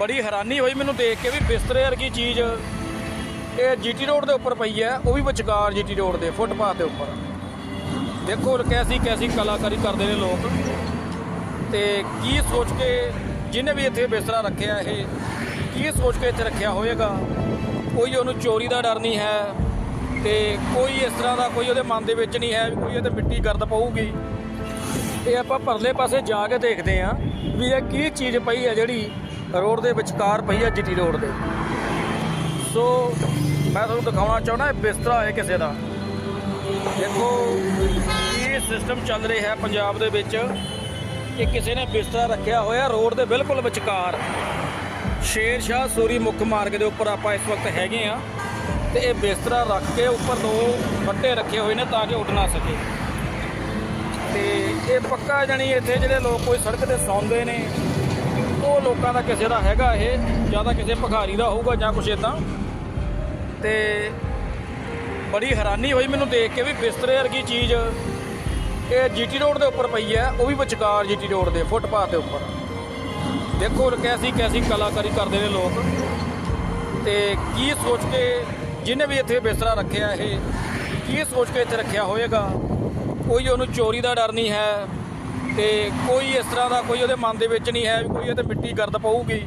ਬੜੀ ਹੈਰਾਨੀ ਹੋਈ ਮੈਨੂੰ ਦੇਖ ਕੇ ਵੀ ਬਿਸਤਰੇ ਵਰਗੀ ਚੀਜ਼ ਇਹ ਜੀਟੀ ਰੋਡ ਦੇ ਉੱਪਰ ਪਈ ਹੈ, ਉਹ ਵੀ ਵਿਚਕਾਰ ਜੀਟੀ ਰੋਡ ਦੇ, ਫੁੱਟਪਾਥ ਦੇ ਉੱਪਰ। ਦੇਖੋ ਕੈਸੀ ਕੈਸੀ ਕਲਾਕਾਰੀ ਕਰਦੇ ਨੇ ਲੋਕ। ਤੇ ਕੀ ਸੋਚ ਕੇ ਜਿਹਨੇ ਵੀ ਇੱਥੇ ਬਿਸਤਰਾ ਰੱਖਿਆ ਇਹ, ਕੀ ਸੋਚ ਕੇ ਇੱਥੇ ਰੱਖਿਆ ਹੋਵੇਗਾ ਕੋਈ ਉਹਨੂੰ ਚੋਰੀ ਦਾ ਡਰ ਨਹੀਂ ਹੈ। ਤੇ ਕੋਈ ਇਸ ਤਰ੍ਹਾਂ ਦਾ ਕੋਈ ਉਹਦੇ ਮਨ ਦੇ ਵਿੱਚ ਨਹੀਂ ਹੈ ਵੀ ਕੋਈ ਇਹਦੇ ਮਿੱਟੀ ਗਰਦ ਪਊਗੀ। ਇਹ ਆਪਾਂ ਪਰਲੇ ਪਾਸੇ ਜਾ ਕੇ ਦੇਖਦੇ ਹਾਂ ਵੀ ਇਹ ਕੀ ਚੀਜ਼ ਪਈ ਹੈ ਜਿਹੜੀ ਰੋਡ ਦੇ ਵਿਚਕਾਰ ਪਈ ਹੈ ਜੀਟੀ ਰੋਡ ਦੇ। ਸੋ ਮੈਂ ਤੁਹਾਨੂੰ ਦਿਖਾਉਣਾ ਚਾਹੁੰਦਾ ਇਹ ਬਿਸਤਰਾ ਹੈ ਕਿਸੇ ਦਾ। ਦੇਖੋ, ਇਹ ਸਿਸਟਮ ਚੱਲ ਰਿਹਾ ਹੈ ਪੰਜਾਬ ਦੇ ਵਿੱਚ। ਕਿ ਕਿਸੇ ਨੇ ਬਿਸਤਰਾ ਰੱਖਿਆ ਹੋਇਆ ਰੋਡ ਦੇ ਬਿਲਕੁਲ ਵਿਚਕਾਰ। ਸ਼ੇਰ ਸ਼ਾਹ ਸੂਰੀ ਮੁੱਖ ਮਾਰਗ ਦੇ ਉੱਪਰ ਆਪਾਂ ਇਸ ਵਕਤ ਹੈਗੇ ਆ। ਤੇ ਇਹ ਬਿਸਤਰਾ ਰੱਖ ਕੇ ਉੱਪਰ ਦੋ ਫੱਟੇ ਰੱਖੇ ਹੋਏ ਨੇ ਤਾਂ ਕਿ ਉੱਡ ਨਾ ਸਕੇ। ਤੇ ਇਹ ਪੱਕਾ ਜਾਣੀ ਇੱਥੇ ਜਿਹੜੇ ਲੋਕ ਕੋਈ ਸੜਕ ਤੇ ਸੌਂਦੇ ਨੇ ਉਹ ਲੋਕਾਂ ਦਾ ਕਿਸੇ ਦਾ ਹੈਗਾ ਇਹ, ਜਾਂ ਤਾਂ ਕਿਸੇ ਭਿਖਾਰੀ ਦਾ ਹੋਊਗਾ ਜਾਂ ਕੁਛ ਇਦਾਂ ਤੇ ਬੜੀ ਹੈਰਾਨੀ ਹੋਈ ਮੈਨੂੰ ਦੇਖ ਕੇ ਵੀ ਬਿਸਤਰੇ ਵਰਗੀ ਚੀਜ਼ ਇਹ ਜੀਟੀ ਰੋਡ ਦੇ ਉੱਪਰ ਪਈ ਹੈ, ਉਹ ਵੀ ਵਿਚਕਾਰ ਜੀਟੀ ਰੋਡ ਦੇ, ਫੁੱਟਪਾਥ ਦੇ ਉੱਪਰ। ਦੇਖੋ, ਕੈਸੀ ਕੈਸੀ ਕਲਾਕਾਰੀ ਕਰਦੇ ਨੇ ਲੋਕ। ਤੇ ਕੀ ਸੋਚ ਕੇ ਜਿਹਨੇ ਵੀ ਇੱਥੇ ਬਿਸਤਰਾ ਰੱਖਿਆ ਇਹ, ਕੀ ਸੋਚ ਕੇ ਇੱਥੇ ਰੱਖਿਆ ਹੋਵੇਗਾ ਕੋਈ ਉਹਨੂੰ ਚੋਰੀ ਦਾ ਡਰ ਨਹੀਂ ਹੈ। ਤੇ ਕੋਈ ਇਸ ਤਰ੍ਹਾਂ ਦਾ ਕੋਈ ਉਹਦੇ ਮਨ ਦੇ ਵਿੱਚ ਨਹੀਂ ਹੈ ਵੀ ਕੋਈ ਇਹਦੇ ਮਿੱਟੀ ਗਰਦ ਪਊਗੀ।